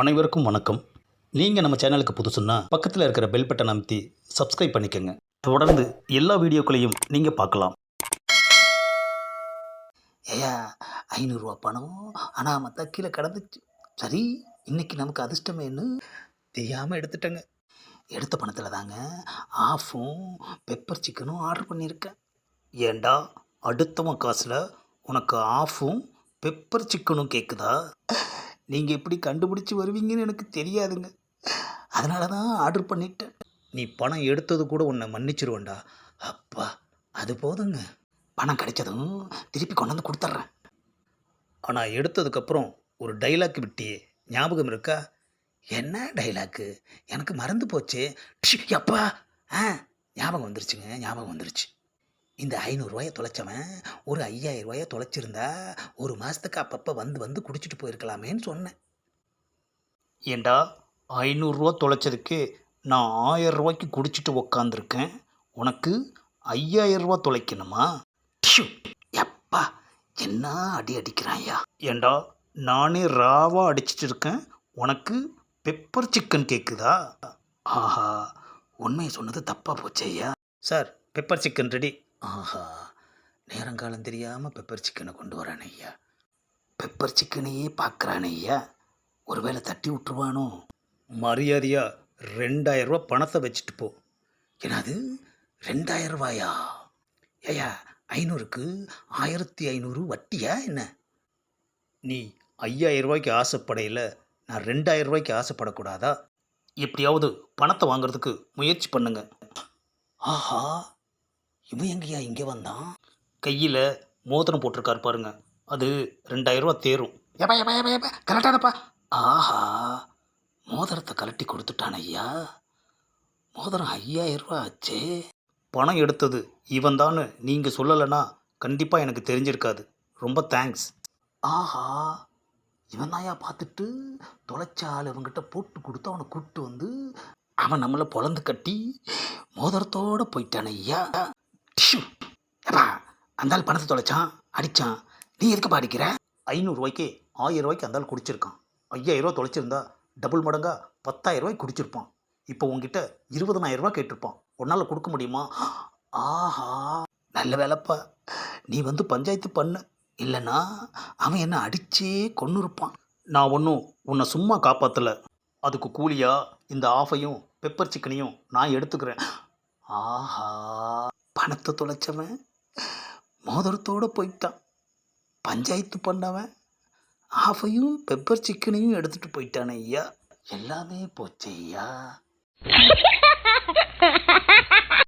அனைவருக்கும் வணக்கம். நீங்கள் நம்ம சேனலுக்கு புதுசுன்னா பக்கத்தில் இருக்கிற பெல் பட்டன் அமைத்தி சப்ஸ்கிரைப் பண்ணிக்கோங்க. தொடர்ந்து எல்லா வீடியோக்களையும் நீங்கள் பார்க்கலாம். ஏயா ஐநூறுரூவா பணம் அனாமத்தா கீழே கிடந்துச்சு. சரி இன்னைக்கு நமக்கு அதிர்ஷ்டமேன்னு தெரியாமல் எடுத்துட்டேங்க. எடுத்த பணத்தில் தாங்க ஆஃபும் பெப்பர் சிக்கனும் ஆர்டர் பண்ணியிருக்கேன். ஏண்டா அடுத்தவன் காசில் உனக்கு ஆஃபும் பெப்பர் சிக்கனும் கேட்குதா நீங்கள் எப்படி கண்டுபிடிச்சி வருவீங்கன்னு எனக்கு தெரியாதுங்க. அதனால தான் ஆர்டர் பண்ணிட்டேன். நீ பணம் எடுத்தது கூட உன்னை மன்னிச்சிருவேண்டா அப்பா அது போதுங்க. பணம் கிடைச்சதும் திருப்பி கொண்டு வந்து கொடுத்துட்றேன். ஆனால் எடுத்ததுக்கப்புறம் ஒரு டைலாக் விட்டியே. ஞாபகம் இருக்கா? என்ன டைலாக்கு எனக்கு மறந்து போச்சு. அப்பா. ஆ ஞாபகம் வந்துருச்சுங்க ஞாபகம் வந்துருச்சு. இந்த ஐநூறுரூவாயை தொலைச்சவன் ஒரு ஐயாயிரம் ரூபாயை தொலைச்சிருந்தா ஒரு மாதத்துக்கு அப்பப்போ வந்து வந்து குடிச்சிட்டு போயிருக்கலாமேன்னு சொன்னேன். ஏண்டா ஐநூறுரூவா தொலைச்சதுக்கு நான் ஆயிரம் ரூபாய்க்கு குடிச்சிட்டு உக்காந்துருக்கேன். உனக்கு ஐயாயிரம் ரூபா தொலைக்கணுமா? ஷு, எப்பா என்ன அடி அடிக்கிறான்யா ஏண்டா நானே ராவாக அடிச்சிட்டு இருக்கேன். உனக்கு பெப்பர் சிக்கன் கேட்குதா ஆஹா உண்மையை சொன்னது தப்பாக போச்சே ஐயா சார் பெப்பர் சிக்கன் ரெடி ஆஹா நேரங்காலம் தெரியாமல் பெப்பர் சிக்கனை கொண்டு வரானே ஐயா. பெப்பர் சிக்கனையே பார்க்குறானே ஐயா. ஒருவேளை தட்டி விட்டுருவானோ? மரியாதையா ரெண்டாயிரம் ரூபா பணத்தை வச்சுட்டு போ. என்னது? ரெண்டாயிரம் ரூபாயா? ஐயா ஐநூறுக்கு ஆயிரத்தி ஐநூறு வட்டியா என்ன? நீ ஐயாயிரம் ரூபாய்க்கு ஆசைப்படையில் நான் ரெண்டாயிரம் ரூபாய்க்கு ஆசைப்படக்கூடாதா? எப்படியாவது பணத்தை வாங்குறதுக்கு முயற்சி பண்ணுங்க. ஆஹா இவன் எங்கேயா இங்கே வந்தான்? கையில் மோதிரம் போட்டிருக்காரு பாருங்க. அது ரெண்டாயிரம் ரூபா தேரும். ஏப்பா ஏப்பா ஏப்பா ஏப்பா கரெக்டானப்பா ஆஹா மோதிரத்தை கலட்டி கொடுத்துட்டான் ஐயா. மோதிரம் ஐயாயிரம் ரூபா ஆச்சே. பணம் எடுத்தது இவன் தான்னு நீங்கள் சொல்லலைன்னா கண்டிப்பாக எனக்கு தெரிஞ்சிருக்காது. ரொம்ப தேங்க்ஸ். ஆஹா இவன் தாயா பார்த்துட்டு தொலைச்ச ஆள் இவங்கிட்ட போட்டு கொடுத்து அவனை கூப்பிட்டு வந்து அவன் நம்மளை பொழந்து கட்டி மோதிரத்தோடு போயிட்டான் ஐயா. டிஷ்யூ ஏப்பா அந்த ஆள் பணத்தை தொலைச்சான் அடித்தான் நீ எதுக்கு அடிக்கிற? ஐநூறுரூவாய்க்கு ஆயிரம் ரூபாய்க்கு அந்த குடிச்சிருக்கான். ஐயாயிரரூவா தொலைச்சிருந்தா டபுள் மடங்கா பத்தாயிரம் ரூபாய் குடிச்சிருப்பான். இப்போ உங்ககிட்ட இருபதனாயிரம் கேட்டிருப்பான். உன்னால் கொடுக்க முடியுமா? ஆஹா நல்ல வேலைப்பா. நீ வந்து பஞ்சாயத்து பண்ண. இல்லைன்னா அவன் என்ன அடிச்சே கொன்று இருப்பான் நான் ஒன்றும் உன்னை சும்மா காப்பாற்றலை அதுக்கு கூலியாக இந்த ஆஃபையும் பெப்பர் சிக்கனையும் நான் எடுத்துக்கிறேன். ஆஹா. பணத்தை தொலைச்சவன் மோதிரத்தோடு போயிட்டான். பஞ்சாயத்து பண்ணவன் ஆஃபையும் பெப்பர் சிக்கனையும் எடுத்துட்டு போயிட்டானே ஐயா. எல்லாமே போச்சு ஐயா.